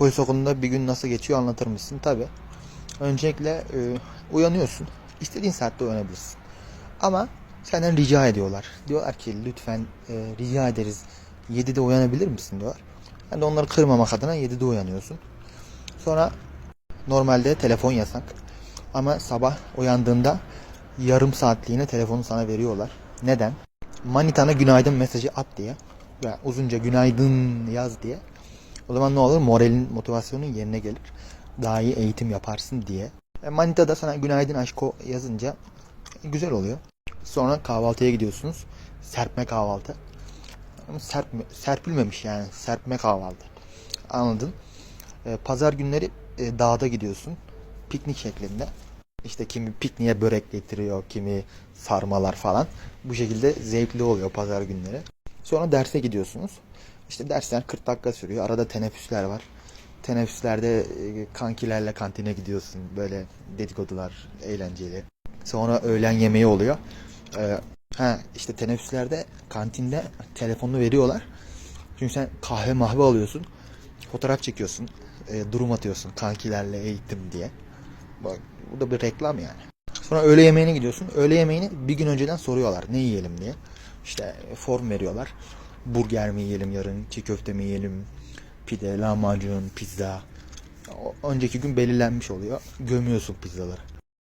polis okulunda bir gün nasıl geçiyor anlatır mısın? Tabi. Öncelikle e, uyanıyorsun. İstediğin saatte uyanabilirsin. Ama senden rica ediyorlar. Diyorlar ki lütfen e, rica ederiz 7'de uyanabilir misin diyorlar. De onları kırmamak adına 7'de uyanıyorsun. Sonra normalde telefon yasak. Ama sabah uyandığında yarım saatliğine telefonu sana veriyorlar. Neden? Manitana günaydın mesajı at diye. Yani uzunca günaydın yaz diye. O zaman ne olur? Moralin, motivasyonun yerine gelir. Daha iyi eğitim yaparsın diye. E, sana günaydın aşko yazınca güzel oluyor. Sonra kahvaltıya gidiyorsunuz. Serpme kahvaltı. Ama serpme, serpilmemiş yani. Serpme kahvaltı. Anladın? E, pazar günleri e, dağda gidiyorsun. Piknik şeklinde. İşte kimi pikniğe börek getiriyor, kimi sarmalar falan. Bu şekilde zevkli oluyor pazar günleri. Sonra derse gidiyorsunuz. İşte dersler 40 dakika sürüyor. Arada teneffüsler var. Teneffüslerde e, kankilerle kantine gidiyorsun. Böyle dedikodular, eğlenceli. Sonra öğlen yemeği oluyor. Ee, ha işte teneffüslerde kantinde telefonunu veriyorlar. Çünkü sen kahve mahve alıyorsun. Fotoğraf çekiyorsun. e, durum atıyorsun kankilerle eğitim diye. Bak bu da bir reklam yani. Sonra öğle yemeğine gidiyorsun. Öğle yemeğini bir gün önceden soruyorlar ne yiyelim diye. İşte form veriyorlar. Burger mi yiyelim yarın, çiğ köfte mi yiyelim, pide, lahmacun, pizza. O, önceki gün belirlenmiş oluyor. Gömüyorsun pizzaları.